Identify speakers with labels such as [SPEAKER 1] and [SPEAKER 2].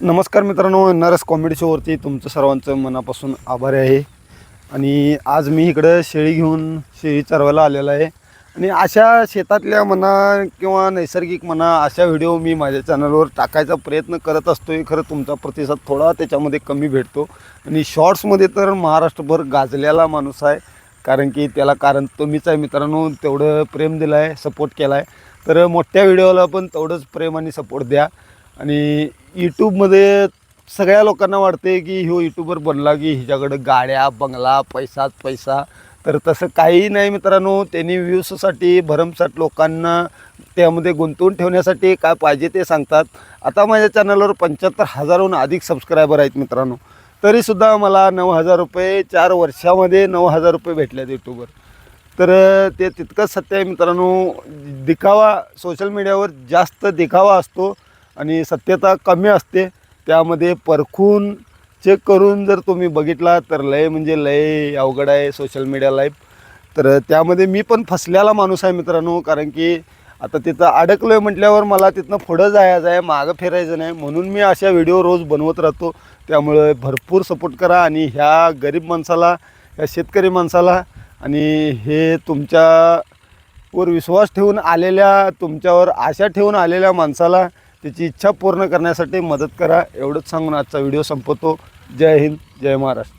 [SPEAKER 1] नमस्कार मित्रांनो nurse comedy शोवरती तुमचं सर्वांचं मनापासून आभारी आहे. आणि आज मी इकडं शेळी घेऊन शेळी चरवायला आलेला आहे. आणि अशा शेतातल्या म्हणा किंवा नैसर्गिक म्हणा अशा व्हिडिओ मी माझ्या चॅनलवर टाकायचा प्रयत्न करत असतो आहे खरं तुमचा प्रतिसाद थोडा त्याच्यामध्ये कमी भेटतो. आणि शॉर्ट्समध्ये तर महाराष्ट्रभर गाजलेला माणूस आहे. कारण की त्याला कारण तुम्हीच आहे मित्रांनो तेवढं प्रेम दिलं आहे सपोर्ट केला आहे तर मोठ्या व्हिडिओला पण तेवढंच प्रेम आणि सपोर्ट द्या. आणि यूट्यूबमध्ये सगळ्या लोकांना वाटते की ह्यो यूट्यूबर बनला की हिच्याकडं गाड्या बंगला पैसाच पैसा. तर तसं काही नाही मित्रांनो त्यांनी व्ह्यूजसाठी भरमसाठ लोकांना त्यामध्ये गुंतवून ठेवण्यासाठी काय पाहिजे ते सांगतात. आता माझ्या चॅनलवर पंच्याहत्तर हजारहून अधिक सबस्क्रायबर आहेत मित्रांनो. तरीसुद्धा मला नऊ हजार रुपये चार वर्षामध्ये नऊ हजार रुपये भेटले आहेत यूट्यूबवर तर ते तितकंच सत्य आहे मित्रांनो. दिखावा सोशल मीडियावर जास्त दिखावा असतो. आणि सत्यता कमी असते त्यामध्ये परखून चेक करून जर तुम्ही बघितला तर लय म्हणजे लय अवघड आहे सोशल मीडिया लाईफ तर त्यामध्ये मी पण फसलेला माणूस आहे मित्रांनो कारण की आता तिथं अडकलो आहे म्हटल्यावर मला तिथनं पुढं जायचं आहे मागं फिरायचं नाही. म्हणून मी अशा व्हिडिओ रोज बनवत राहतो. त्यामुळे भरपूर सपोर्ट करा आणि ह्या गरीब माणसाला ह्या शेतकरी माणसाला आणि हे तुमच्यावर विश्वास ठेवून आलेल्या तुमच्यावर आशा ठेवून आलेल्या माणसाला त्याची इच्छा पूर्ण करण्यासाठी मदत करा. एवढंच सांगून आजचा व्हिडिओ संपवतो. जय हिंद जय महाराष्ट्र.